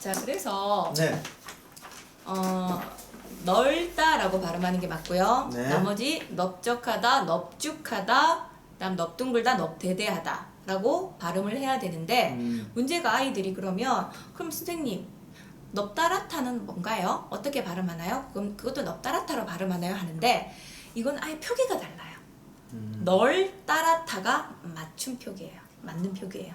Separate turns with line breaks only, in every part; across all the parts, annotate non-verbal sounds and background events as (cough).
자, 그래서
네.
어, 넓다라고 발음하는 게 맞고요.
네.
나머지 넓적하다, 넓죽하다, 그다음 넓둥글다, 넓대대하다라고 발음을 해야 되는데
음.
문제가 아이들이 그러면 그럼 선생님 넓다랗다는 뭔가요? 어떻게 발음하나요? 그럼 그것도 넓다랗다로 발음하나요? 하는데 이건 아예 표기가 달라요.
음.
널따랗다가 맞춤 표기예요. 맞는 표기예요.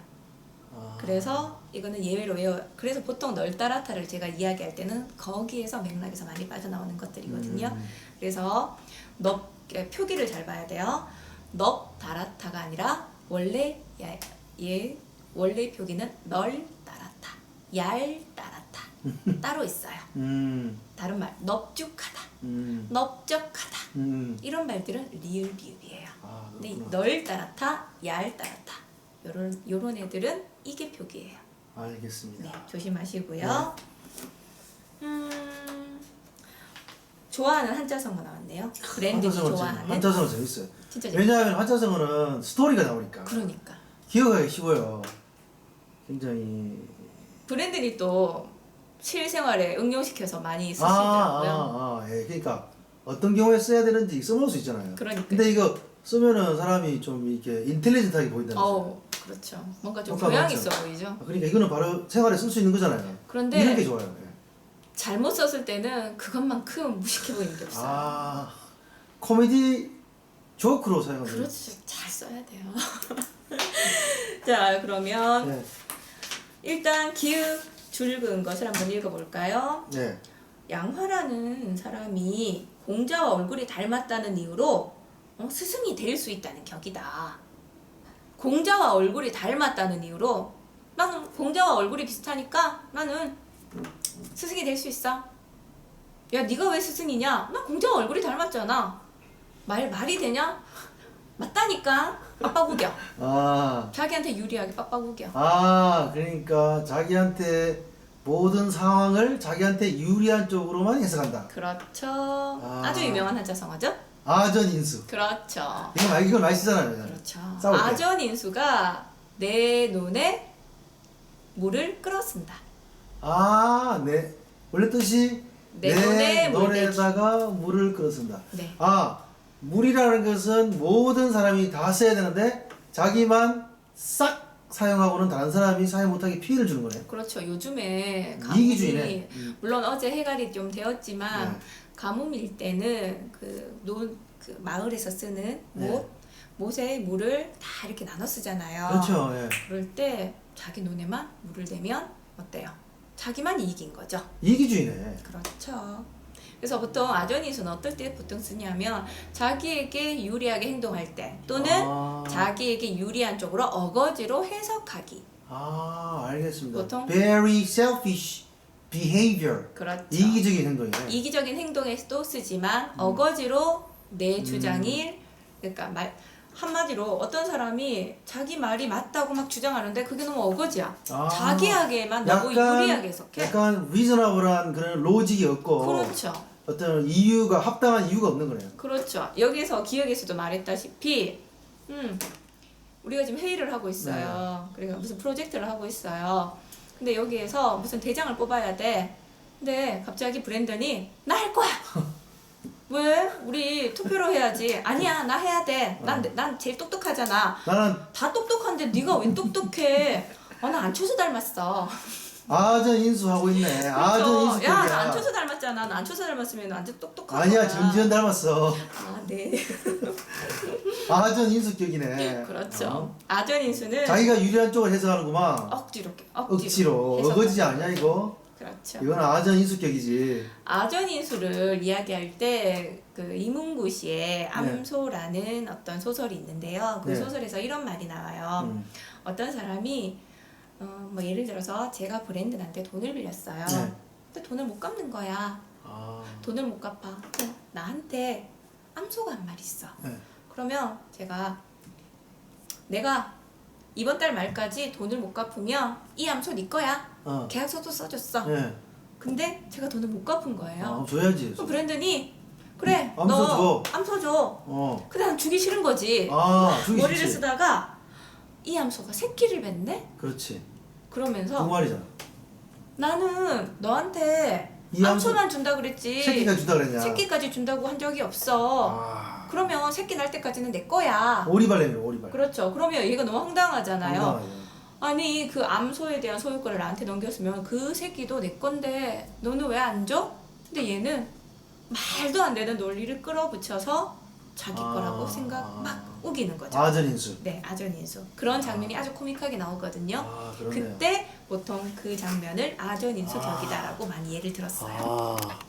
아.
그래서 이거는 예외로 외워. 그래서 보통 널따라타를 제가 이야기할 때는 거기에서 맥락에서 많이 빠져나오는 것들이거든요.
음.
그래서 넙 예, 표기를 잘 봐야 돼요. 넙다라타가 아니라 원래 야, 예 원래 표기는 널따라타, 얄따라타 (laughs) 따로 있어요.
음.
다른 말 넙죽하다,
음.
넓적하다
음.
이런 말들은 리을 비읍이에요.
아,
근데. 널따라타, 얄따라타 요런 요런 애들은 이게 표기예요.
알겠습니다.
네, 조심하시고요. 음, 좋아하는 한자성어 나왔네요.
한자성어
좋아하는.
한자성어 재밌어요.
진짜 재밌-
왜냐하면 한자성어는 스토리가 나오니까
그러니까
기억하기 쉬워요. 굉장히
브랜드니 또 실생활에 응용시켜서 많이
아,
쓰시더라고요.
아, 아, 예. 그러니까 어떤 경우에 써야 되는지 써놓을 수 있잖아요.
그러니까.
근데 이거 쓰면은 사람이 좀 이렇게 인텔리전트하게 보인다는 거죠.
그렇죠. 뭔가 좀
효과가
교양
많죠.
있어 보이죠.
그러니까 이거는 바로 생활에 쓸 수 있는 거잖아요.
그런데
이런 게 좋아요. 예.
잘못 썼을 때는 그것만큼 무식해 보이는 게 없어요.
아 코미디 조크로 사용하는.
그렇죠. 잘 써야 돼요. (laughs) 자, 그러면
네,
일단 기읍 줄 그은 것을 한번 읽어볼까요?
네.
양화라는 사람이 공자와 얼굴이 닮았다는 이유로 어, 스승이 될 수 있다는 격이다. 공자와 얼굴이 닮았다는 이유로 나는 공자와 얼굴이 비슷하니까 나는 스승이 될 수 있어. 야, 네가 왜 스승이냐? 나 공자와 얼굴이 닮았잖아. 말 말이 되냐? 맞다니까. 빡빡우겨.
아,
자기한테 유리하게 빡빡우겨.
아, 그러니까 자기한테 모든 상황을 자기한테 유리한 쪽으로만 해석한다.
그렇죠.
아.
아 주 유명한 한자 성어죠?
아전 인수.
그렇죠.
이거 말 이거 많이 쓰잖아요.
그렇죠.
싸울 때.
아전 인수가 내 눈에 물을 끌어쓴다.
아, 네. 원래 뜻이
내
내
눈에 물
논에다가 물을 끌어쓴다.
네.
아, 물이라는 것은 모든 사람이 다 써야 되는데 자기만 싹 사용하고는 다른 사람이 사용 못하게 피해를 주는 거네.
그렇죠. 요즘에
이기주의네. 음.
물론 어제 해갈이 좀 되었지만
네.
가뭄일 때는 그 논 그 마을에서 쓰는
네.
못 못에 물을 다 이렇게 나눠 쓰잖아요.
그렇죠. 예.
그럴 때 자기 눈에만 물을 대면 어때요? 자기만 이긴 거죠.
이기주의네.
그렇죠. 그래서 보통 아전인수는 어떨 때 보통 쓰냐면 자기에게 유리하게 행동할 때 또는
아.
자기에게 유리한 쪽으로 어거지로 해석하기.
아, 알겠습니다.
보통-
very selfish behavior.
그렇죠.
이기적인 행동이네.
이기적인 행동에도 쓰지만
음.
어거지로 내 주장이 그러니까 말 한마디로 어떤 사람이 자기 말이 맞다고 막 주장하는데 그게 너무 어거지야.
아.
자기에게만 너무 유리하게 해석해.
약간 리저너블한 그런 로직이 없고
그렇죠.
어떤 이유가 합당한 이유가 없는 거네요.
그렇죠. 여기서 기억에서도 말했다시피, 음, 우리가 지금 회의를 하고 있어요.
네.
그러니까 무슨 프로젝트를 하고 있어요. 근데 여기에서 무슨 대장을 뽑아야 돼. 근데 갑자기 브랜던이 나 할 거야. (laughs) 왜? 우리 투표로 해야지. 아니야, 나 해야 돼. 난, 난 제일 똑똑하잖아.
나는
다 똑똑한데 네가 왜 똑똑해? 어, 나 안초수 닮았어. (laughs)
아전 인수하고 있네. 아전
그렇죠.
인수
야, 나 안초수 닮았잖아. 나 안초수 닮았으면 완전 똑똑하잖아.
아니야 전지현 닮았어.
아, 네. (laughs)
아전 인수격이네.
그렇죠.
어?
아전인수는
자기가 유리한 쪽을 해석하는구만.
억지로 억지로,
억지로
해석하는
어거지지 않냐 이거?
그렇죠.
이건 아전 인수격이지.
아전인수를 이야기할 때 그 이문구 씨의 암소라는 어떤 소설이 있는데요. 그
네.
소설에서 이런 말이 나와요.
음.
어떤 사람이 어, 뭐 예를 들어서 제가 브랜드한테 돈을 빌렸어요.
네.
근데 돈을 못 갚는 거야.
아,
돈을 못 갚아. 어, 나한테 암소가 한 마리 있어.
네.
그러면 제가 내가 이번 달 말까지 돈을 못 갚으면 이 암소 네 거야.
어.
계약서도 써줬어.
네.
근데 제가 돈을 못 갚은 거예요.
아, 줘야지.
그럼 브랜드니 그래
암소
너
줘.
암소 줘.
어.
근데 난 주기 싫은 거지.
아, 주기
머리를
좋지.
쓰다가 이 암소가 새끼를 뱉네.
그렇지.
그러면서
두 마리잖아.
나는 너한테
이 암소-
암소만 준다 그랬지.
새끼가 준다 그랬냐?
새끼까지 준다고 한 적이 없어.
아,
그러면 새끼 날 때까지는 내 거야.
오리발이네 오리발.
그렇죠. 그러면 얘가 너무 황당하잖아요.
황당하죠.
아니 그 암소에 대한 소유권을 나한테 넘겼으면 그 새끼도 내 건데 너는 왜 안 줘? 근데 얘는 말도 안 되는 논리를 끌어붙여서 자기
아.
거라고 생각 막 우기는 거죠.
아전 인수.
네, 아전인수. 그런 장면이 아주 코믹하게 나오거든요.
아 그러네.
그때 보통 그 장면을 아전인수 격이다라고 많이 예를 들었어요.
아